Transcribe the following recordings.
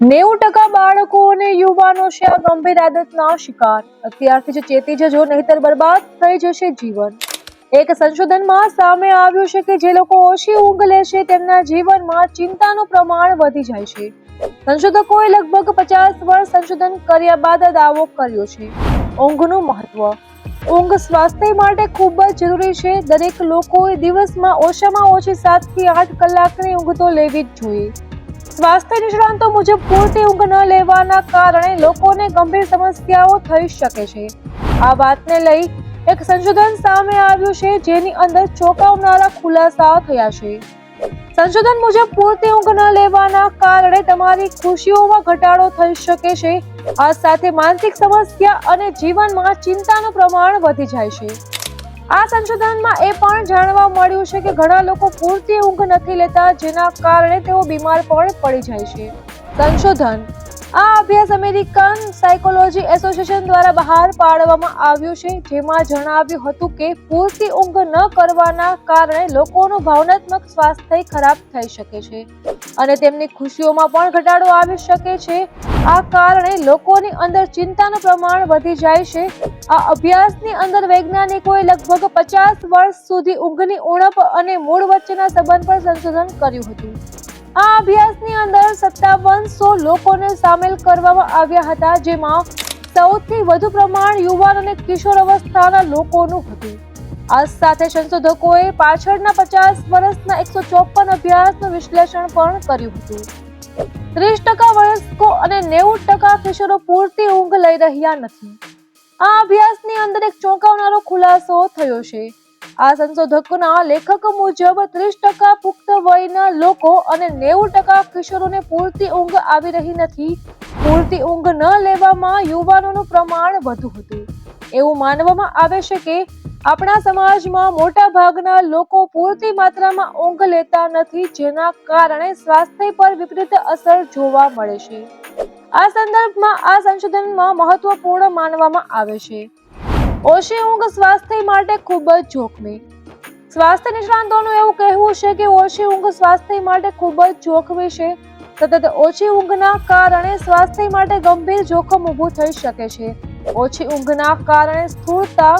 નેવું ટકા બાળકો અને યુવાનો છે આ ગંભીર આદતના શિકાર. અત્યારથી જ ચેતી જજો, નહીતર બરબાદ થઈ જશે જીવન. એક સંશોધનમાં સામે આવ્યું છે કે જે લોકો ઓછી ઊંઘ લે છે, તેમના જીવનમાં ચિંતાનું પ્રમાણ વધી જાય છે. સંશોધકોએ લગભગ પચાસ વર્ષ સંશોધન કર્યા બાદ દાવો કર્યો છે. ઊંઘનું મહત્વ. ઊંઘ સ્વાસ્થ્ય માટે ખૂબ જ જરૂરી છે. દરેક લોકોએ દિવસમાં ઓછામાં ઓછી સાતથી આઠ કલાકની ઊંઘ તો લેવી જ જોઈએ. સ્વાસ્થ્ય નિષ્ણાંતો મુજબ પૂરતી ઊંઘ ન લેવાના કારણે લોકોને ગંભીર સમસ્યાઓ થઈ શકે છે. આ વાતને લઈ એક સંશોધન સામે આવ્યું છે, જેની અંદર ચોંકાવનારા ખુલાસા થયા છે. સંશોધન મુજબ પૂરતી ઊંઘ ન લેવાના કારણે તમારી ખુશીઓમાં ઘટાડો થઈ શકે છે. આ સાથે માનસિક સમસ્યા અને જીવનમાં ચિંતાનું પ્રમાણ વધી જાય છે. આ સંશોધનમાં એ પણ જાણવા મળ્યું છે કે ઘણા લોકો પૂરતી ઊંઘ નથી લેતા, જેના કારણે તેઓ બીમાર પણ પડી જાય છે. સંશોધન. આ અભ્યાસ અમેરિકન સાયકોલોજી એસોસિએશન દ્વારા બહાર પાડવામાં આવ્યું છે, જેમાં જણાવ્યું હતું કે પૂરતી ઊંઘ ન કરવાના કારણે લોકોનું ભાવનાત્મક સ્વાસ્થ્ય ખરાબ થઈ શકે છે અને તેમની ખુશીઓમાં પણ ઘટાડો આવી શકે છે. આ કારણે લોકોની અંદર ચિંતાનું પ્રમાણ વધી જાય છે. આ અભ્યાસની અંદર વૈજ્ઞાનિકોએ લગભગ પચાસ વર્ષ સુધી ઊંઘની ઉણપ અને મૂળ વચ્ચેના સંબંધ પર સંશોધન કર્યું હતું. આ અભ્યાસની અંદર સત્તાવનસો લોકોને સામેલ કરવામાં આવ્યા હતા, જેમાં સૌથી વધુ પ્રમાણ યુવાન અને કિશોર અવસ્થાના લોકોનું હતું. આ સાથે સંશોધકોએ પાછળના પચાસ વર્ષના એકસો ચોપન અભ્યાસનું વિશ્લેષણ પણ કર્યું હતું. ત્રીસ ટકા વયસ્કો અને નેવું ટકા કિશોરો પૂરતી ઊંઘ લઈ રહ્યા નથી. આ અભ્યાસની અંદર એક ચોંકાવનારો ખુલાસો થયો છે. આ સંશોધકોના લેખક મુજબ ત્રીસ ટકા પુખ્ત વયના લોકો અને નેવું ટકા કિશોરોને પૂરતી ઊંઘ આવી રહી નથી. પૂરતી ઊંઘ ન લેવામાં યુવાનોનું પ્રમાણ વધુ હતું. એવું માનવામાં આવે છે કે આપણા સમાજમાં મોટા ભાગના લોકો પૂરતી માત્રામાં ઊંઘ લેતા નથી, જેના કારણે સ્વાસ્થ્ય પર વિપરીત અસર જોવા મળે છે. આ સંદર્ભમાં આ સંશોધનમાં મહત્વપૂર્ણ માનવામાં આવે છે. ઓછી ઊંઘ સ્વાસ્થ્ય માટે ખૂબ જ જોખમી. સ્વાસ્થ્ય નિષ્ણાંતોનું એવું કહેવું છે કે ઓછી ઊંઘ સ્વાસ્થ્ય માટે ખૂબ જ જોખમી છે. સતત ઓછી ઊંઘના કારણે સ્વાસ્થ્ય માટે ગંભીર જોખમ ઊભું થઈ શકે છે. ઓછી ઊંઘના કારણે સ્થૂળતા,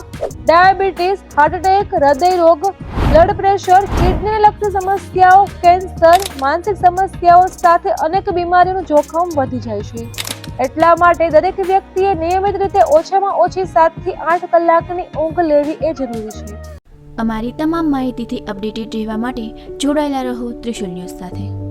ડાયાબિટીસ હાર્ટ એટેક હૃદય રોગ બ્લડ પ્રેશર કિડનીને લગતી સમસ્યાઓ કેન્સર માનસિક સમસ્યાઓ સાથે અનેક બીમારીનું જોખમ વધી જાય છે. એટલા માટે દરેક વ્યક્તિએ નિયમિત રીતે ઓછામાં ઓછી સાતથી આઠ કલાકની ઊંઘ લેવી એ જરૂરી છે. અમારી તમામ માહિતીથી અપડેટેડ રહેવા માટે જોડાયેલા રહો ત્રિશુલ ન્યૂઝ સાથે.